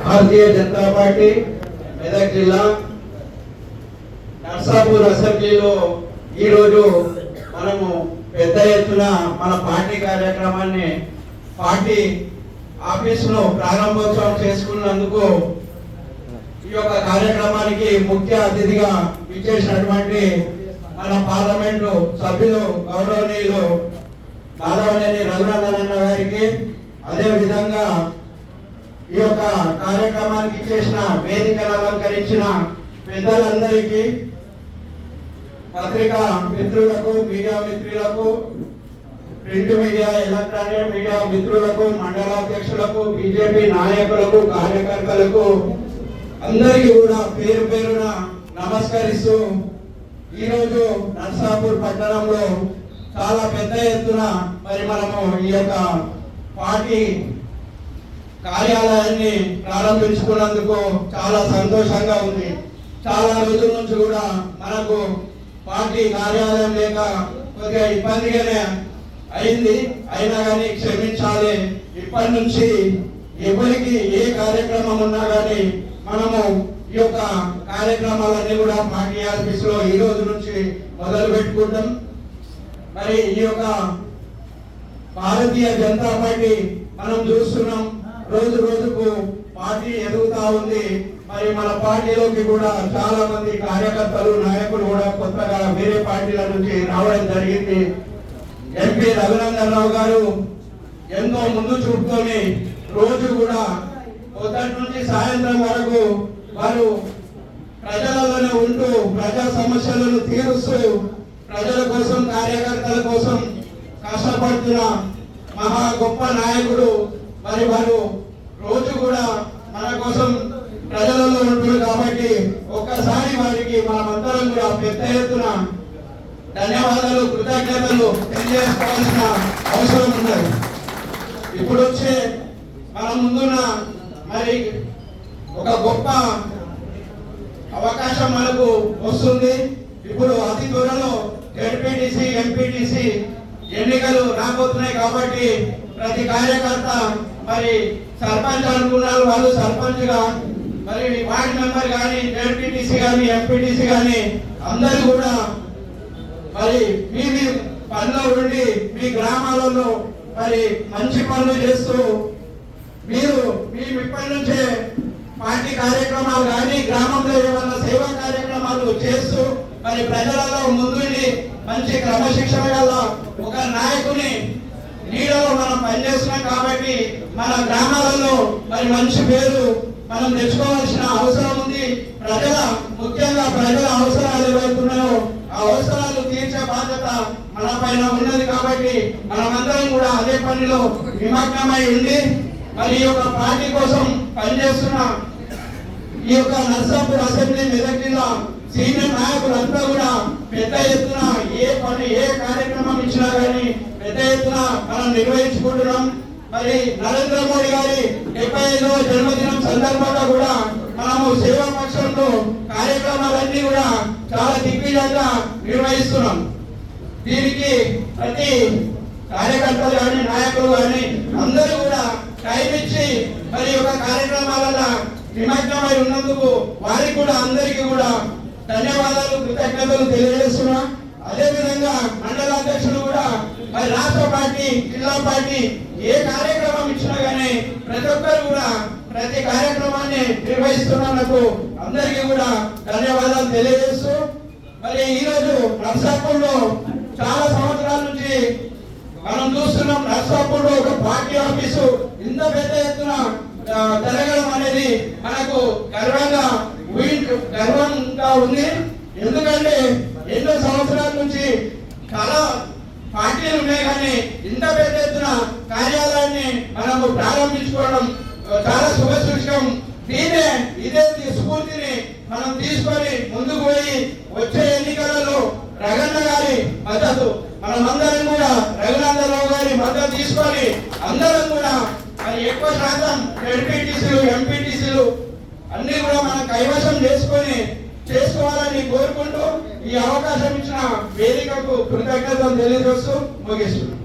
Bharatiya Janata party Medak జిల్లా నర్సాపూర్ అసెంబ్లీలో ఈరోజు మనము పెద్ద ఎత్తున మన పార్టీ కార్యక్రమాన్ని పార్టీ ఆఫీసులో ప్రారంభోత్సవం చేసుకున్నందుకు ఈ యొక్క కార్యక్రమానికి ముఖ్య అతిథిగా ఇచ్చేసినటువంటి మన పార్లమెంటు సభ్యులు గౌరవనీయులు మాధవనేని రఘునందనన్న గారికి అదే విధంగా ఈ యొక్క కార్యక్రమానికి చేసిన వేదికను అలంకరించిన పెద్దలందరికీ పత్రికా మిత్రులకు మీడియా మిత్రులకు ప్రింట్ మీడియా ఎలక్ట్రానిక్ మీడియా మిత్రులకు మండలాధ్యక్షులకు బీజేపీ నాయకులకు కార్యకర్తలకు అందరికీ కూడా పేరు పేరున నమస్కరిస్తూ ఈరోజు నర్సాపూర్ పట్టణంలో చాలా పెద్ద ఎత్తున మరి మనము ఈ యొక్క పార్టీ కార్యాలయాన్ని ప్రారంభించుకున్నందుకు చాలా సంతోషంగా ఉంది. చాలా రోజుల నుంచి కూడా మనకు పార్టీ కార్యాలయం లేక కొద్దిగా ఇబ్బందిగానే అయింది. అయినా కానీ క్షమించాలి. ఇప్పటి నుంచి ఎవరికి ఏ కార్యక్రమం ఉన్నా కానీ మనము ఈ యొక్క కార్యక్రమాలన్నీ కూడా పార్టీ ఆఫీస్లో ఈ రోజు నుంచి మొదలు పెట్టుకుంటాం మరి ఈ యొక్క భారతీయ జనతా పార్టీ మనం చూస్తున్నాం. రోజు రోజుకు పార్టీ ఎదుగుతా ఉంది. మరి మన పార్టీలోకి కూడా చాలా మంది కార్యకర్తలు నాయకులు కూడా కొత్తగా వేరే పార్టీల నుంచి రావడం జరిగింది. ఎంపీ రఘునందన్ రావు గారు ఎంతో ముందు చూపుతోని రోజు కూడా పొద్దుటి నుంచి సాయంత్రం వరకు వారు ప్రజలలోనే ఉంటూ ప్రజా సమస్యలను తీరుస్తూ ప్రజల కోసం కార్యకర్తల కోసం కష్టపడుతున్న మహా గొప్ప నాయకుడు. మరి వారు రోజు కూడా మన కోసం ప్రజలలో ఉంటుంది కాబట్టి ఒక్కసారి వారికి మనమందరం కూడా పెద్ద ఎత్తున ధన్యవాదాలు కృతజ్ఞతలు తెలియజేసుకోవాల్సిన అవసరం ఉన్నది. ఇప్పుడు వచ్చే మన ముందున్న మరి ఒక గొప్ప అవకాశం మనకు వస్తుంది. ఇప్పుడు అతి త్వరలో జడ్పీటీసీ ఎంపీటీసీ ఎన్నికలు రాబోతున్నాయి కాబట్టి ప్రతి కార్యకర్త మరి సర్పంచ్ అనుకున్నారు వాళ్ళు సర్పంచ్గా. మరి వార్డ్ మెంబర్ కానీ జడ్పీటీసీ కానీ ఎంపీటీసీ కానీ అందరూ కూడా మరి మీ మీ పనిలో ఉండి మీ గ్రామాలలో మరి మంచి పనులు చేస్తూ మీరు మీ ఇప్పటి నుంచే పార్టీ కార్యక్రమాలు కానీ గ్రామంలో ఏమైనా సేవా కార్యక్రమాలు చేస్తూ మరి ప్రజలలో ముందుండి మంచి క్రమశిక్షణ గల ఒక నాయకుని నీలో మనం పనిచేస్తున్నాం కాబట్టి మన గ్రామాలలో మరి మంచి పేరు మనం తెచ్చుకోవాల్సిన అవసరం ఉంది. ప్రజల ముఖ్యంగా ప్రజల అవసరాలు ఏవైతున్నాయో ఆ అవసరాలు తీర్చే బాధ్యత మన పైన ఉన్నది కాబట్టి మనమందరం కూడా అదే పనిలో నిమగ్నమై ఉండి మరి ఈ యొక్క పార్టీ కోసం పనిచేస్తున్న ఈ యొక్క నర్సాపూర్ అసెంబ్లీ మెదక్ జిల్లా సీనియర్ నాయకులంతా కూడా పెద్ద ఎత్తున ఏ పని ఏ కార్య పెద్ద ఎత్తున మనం నిర్వహించుకుంటున్నాం. మరి నరేంద్ర మోడీ గారి డెబ్బై ఐదవ జన్మదినం సందర్భంగా కూడా మనము సేవా పక్షంలో కార్యక్రమాలన్నీ కూడా చాలా దిగ్విజయంగా నిర్వహిస్తున్నాం. దీనికి ప్రతి కార్యకర్తలు కానీ నాయకులు కానీ అందరూ కూడా టైం ఇచ్చి మరి ఒక కార్యక్రమాలలో నిమగ్నమై ఉన్నందుకు వారికి కూడా అందరికీ కూడా ధన్యవాదాలు కృతజ్ఞతలు తెలియజేస్తున్నాం అదే విధంగా మండల అధ్యక్షులు కూడా మరి రాష్ట్ర పార్టీ జిల్లా పార్టీ ఏ కార్యక్రమం ఇచ్చినా గానీ ప్రతి ఒక్కరు కూడా ప్రతి కార్యక్రమాన్ని నిర్వహిస్తున్నందుకు అందరికీ కూడా ధన్యవాదాలు తెలియజేస్తూ మరి ఈ రోజు నర్సాపూర్లో చాలా సంవత్సరాల నుంచి మనం చూస్తున్నాం నర్సాపూర్లో ఒక పార్టీ ఆఫీసు. ఇంత పెద్ద ఎత్తున జరగడం అనేది మనకు గర్వంగా గర్వంగా ఉంది. ఎందుకంటే ఎన్నో సంవత్సరాల నుంచి చాలా పార్టీలు ఉన్నాయి కానీ ఇంత పెద్ద ఎత్తున కార్యాలయాన్ని మనము ప్రారంభించుకోవడం చాలా శుభసూచకం. దీనే ఇదే స్ఫూర్తిని మనం తీసుకొని ముందుకు పోయి వచ్చే ఎన్నికలలో రగన్న గారి మద్దతు మనమందరం కూడా రఘునందరావు గారి మద్దతు తీసుకొని అందరం కూడా మరి ఎక్కువ శాతం ఎంపీటీసీలు ఎంపీటీసీలు అన్ని కూడా మనం కైవసం చేసుకొని చేసుకోవాలని కోరుకుంటూ ఈ అవకాశం ఇచ్చిన వేదికకు కృతజ్ఞతలు తెలియజేస్తూ ముగిస్తున్నాం.